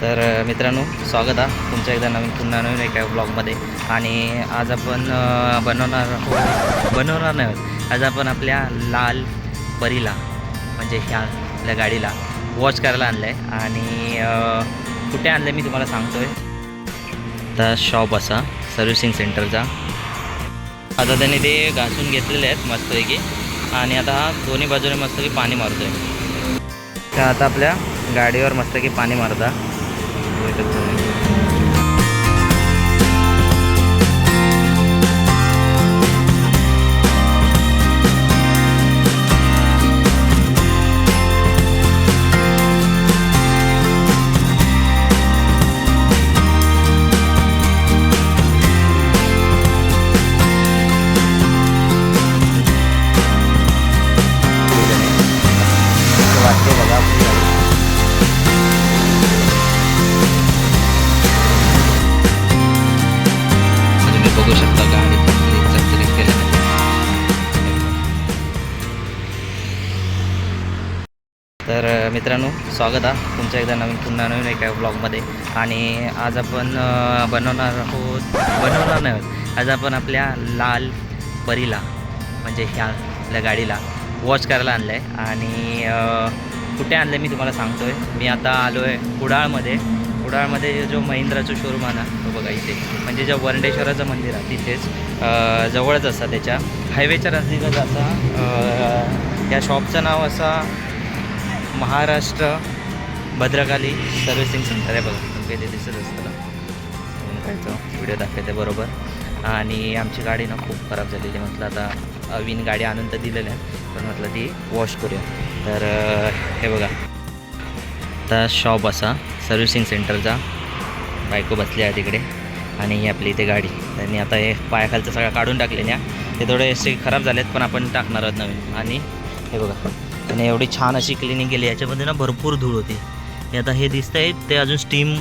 तर मित्रांनो स्वागत आहे तुमच्या एकदा नवीन पुन्हा नवीन एका ब्लॉगमध्ये. आणि आज आपण बनवणार आहोत बनवणार नाही आज आपण आपल्या लाल परीला म्हणजे ह्या आपल्या गाडीला वॉच करायला आणलं आहे आणि कुठे आणलं मी तुम्हाला सांगतो आहे आता शॉप असा सर्व्हिसिंग सेंटरचा. आता त्यांनी ते घासून घेतलेले आहेत मस्तपैकी. आणि आता हा दोन्ही बाजूने मस्तपैकी पाणी मारतो आहे तर आता आपल्या गाडीवर मस्तपैकी पाणी मारता. बघू तर मित्रांनो स्वागत आहे तुमच्या एकदा नवीन पुन्हा नवीन एका ब्लॉगमध्ये आणि आज आपण बनवणार आहोत बनवणार नाही आहोत आज आपण आपल्या लाल परीला म्हणजे ह्या आपल्या गाडीला वॉश करायला आणलं आहे आणि कुठे आणलं आहे मी तुम्हाला सांगतो आहे मी आता आलो आहे कुडाळमध्ये. कुडाळमध्ये जो महिंद्राचं शोरूम आहे ना तो बघा इथे. म्हणजे ज्या वरंडेश्वराचं मंदिर आहे तिथेच जवळच असा त्याच्या. हायवेच्या रस्त्यातच असा या शॉपचं नाव असा महाराष्ट्र भद्रकाली सर्व्हिसिंग सेंटर आहे बघा. तुम्ही इथे दिसत असतं कायचं व्हिडिओ दाखवते बरोबर. आणि आमची गाडी ना खूप खराब झालेली म्हटलं आता अवीन गाडी आणून तर दिलेल्या आहे पण म्हटलं ती वॉश करूया. तर हे बघा. आता शॉप असा सर्व्हिसिंग सेंटरचा. बायको बसली आहे तिकडे. आणि ही आपली इथे गाडी. त्यांनी आता हे पायाखालचं सगळं काढून टाकले ना ते थोडेसे खराब झालेत पण आपण टाकणार आहोत नवीन. आणि हे बघा. आणि एवढी छान अशी क्लिनिंग केली. याच्यामध्ये ना भरपूर धूळ होती. हे आता हे दिसतंय ते अजून स्टीम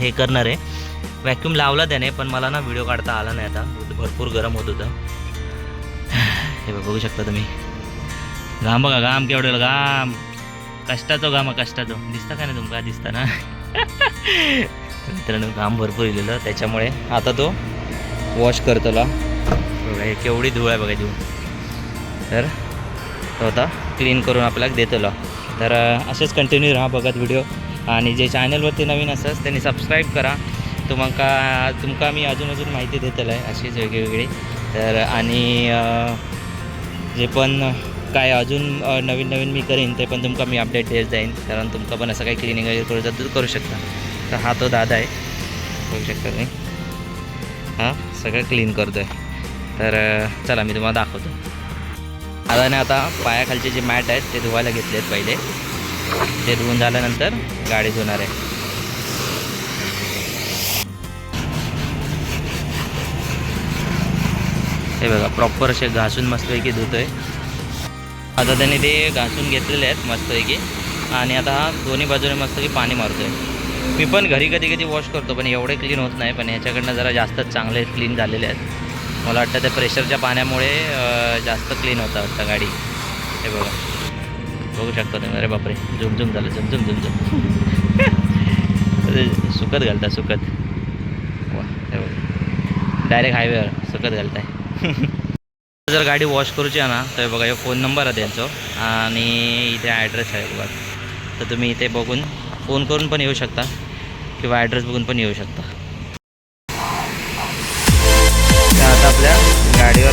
हे करणार आहे. व्हॅक्यूम लावला त्याने पण मला ना व्हिडिओ काढता आला नाही आता. भरपूर गरम होत होतं. हे बघ बघू शकता तुम्ही. घाम बघा घाम केवढं घाम. कष्टाचो घाम कष्टाचो. दिसता का नाही तुमका दिसता ना? मित्रांनो घाम भरपूर इलेलं. त्याच्यामुळे आता तो वॉश करतोला. बघा हे केवढी धूळ आहे बघा धूळ तर तो आता क्लीन करून आपल्याला देतलो. तर असेच कंटिन्यू राहा बघत व्हिडिओ आणि जे चॅनलवरती नवीन असतात त्यांनी सबस्क्राईब करा. तुमका तुमका मी अजून अजून माहिती देतलं आहे अशीच वेगळी तर आणि जे पण काय अजून नवीन नवीन मी करीन ते पण तुमका मी अपडेट देत जाईन. कारण तुमका पण असं काही क्लिनिंग वगैरे करू जातो करू शकता. तर हा तो दादा आहे. बघू शकता तुम्ही. हां सगळं क्लीन करतो आहे तर चला मी तुम्हाला दाखवतो. आदाने आता पायाखालचे जे मॅट आहेत ते धुवायला घेतले आहेत पहिले. ते धुवून झाल्यानंतर गाडी धुणार आहे. हे बघा प्रॉपर असे घासून मस्तपैकी धुतोय. आता त्यांनी ते घासून घेतलेले आहेत मस्तपैकी. आणि आता हा दोन्ही बाजूने मस्तपैकी पाणी मारतोय. मी पण घरी कधी कधी वॉश करतो पण एवढे क्लीन होत नाही पण ह्याच्याकडनं जरा जास्तच चांगले क्लीन झालेले आहेत. मला वाटतं त्या प्रेशरच्या पाण्यामुळे जास्त क्लीन होता वाटतं गाडी. हे बघा. बघू शकता तुम्ही. अरे बापरे. झुमझुम झालं. झुमझुम झुमझुम. झुम झुम सुकत घालता सुकत. वा हे बघा. डायरेक्ट हायवेवर सुकत घालताय. जर गाडी वॉश करूची आहे ना तर बघा हे फोन नंबर आहे त्यांचं. आणि इथे ॲड्रेस आहे बघा. तर तुम्ही इथे बघून फोन करून पण येऊ शकता. किंवा ॲड्रेस बघून पण येऊ शकता. आता आपल्या गाडीवर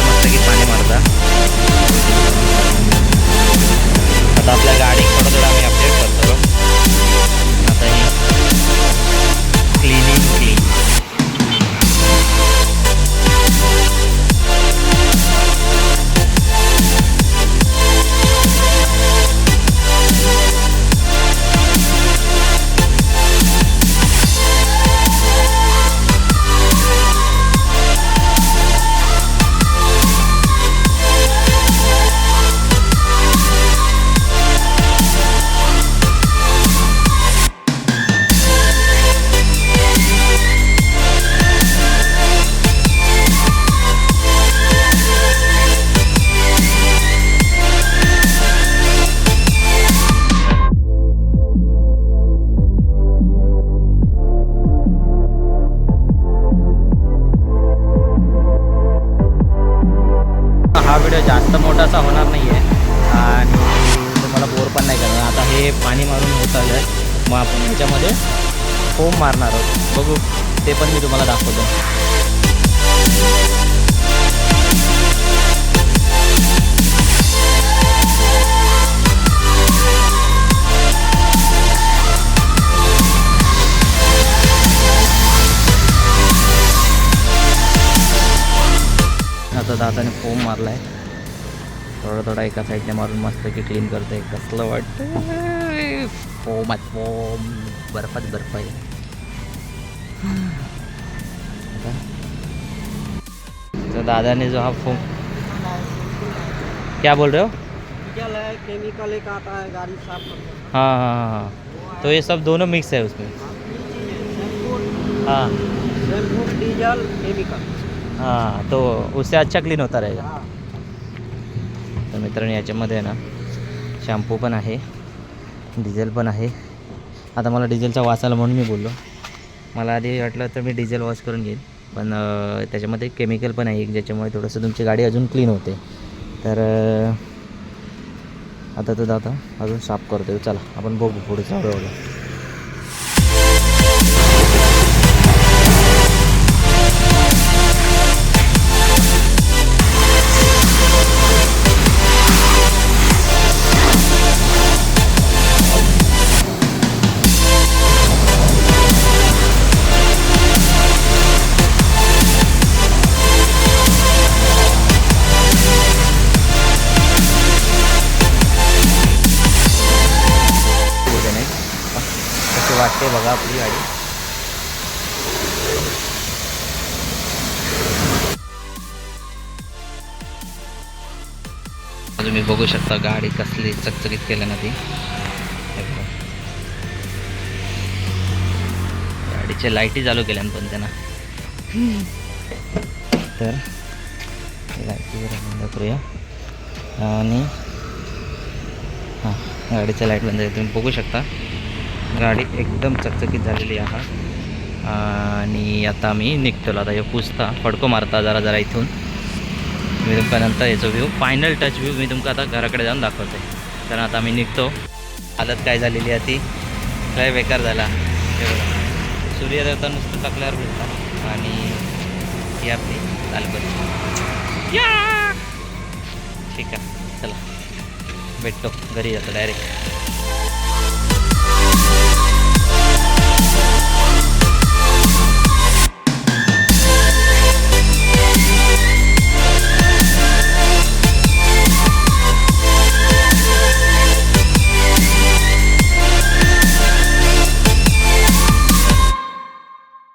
आपण पण नाही करणार. आता हे पाणी मारून होत आलं आहे मग आपण ह्याच्यामध्ये फोम मारणार आहोत. बघू. ते पण मी तुम्हाला दाखवतो. आता दादाने फोम मारला आहे थोडा थोडा एका साईडने मारून मस्त की क्लीन करतोय. कसलं वाटतं फोम आहे फोम. बर्फात बर्फ़ आहे. तो दादाने जो हा फोम क्या बोल रहे हो? केमिकल है केमिकल एक आता है गाड़ी साफ़ करने। हाँ हाँ हाँ हाँ। तो ये सब दोनों मिक्स है उसमें? हाँ। डीजल केमिकल हाँ तो उससे अच्छा क्लीन होता रहेगा। हाँ। तर मित्रांनो याच्यामध्ये आहे ना शॅम्पू पण आहे डिझेल पण आहे. आता मला डिझेलचा वास आला म्हणून मी बोललो. मला आधी वाटलं तर मी डिझेल वॉश करून घेईन पण त्याच्यामध्ये केमिकल पण आहे ज्याच्यामुळे थोडंसं तुमची गाडी अजून क्लीन होते. तर आता तर दादा अजून साफ करतो चला आपण बघू पुढे हळूहळू. कशी बघा आपली गाडी. तुम्ही बघू शकता गाडी कसली चकचकीत केलं ना ती गाडीच्या लाईटी चालू केल्या पण त्यांना. तर लाईटी बंद करूया. आणि हां गाडीचं लाइट बंद तुम्ही बघू शकता. गाडी एकदम चकचकीत झालेली आहे. आणि आता मी निघतो आता हे पुसता. फडको मारता जरा जरा इथून. मी तुमका नंतर याचा व्ह्यू फायनल टच व्ह्यू मी तुमका आता घराकडे जाऊन दाखवते कारण आता मी निघतो. हालत काय झालेली आहे ती? काय बेकार झाला. सूर्यदेवता नुसतं टाकल्यावर भेटला आणि ही आपली लालपरी. या! ठीक आहे. चला. भेटतो. घरी जातो. Direct Thank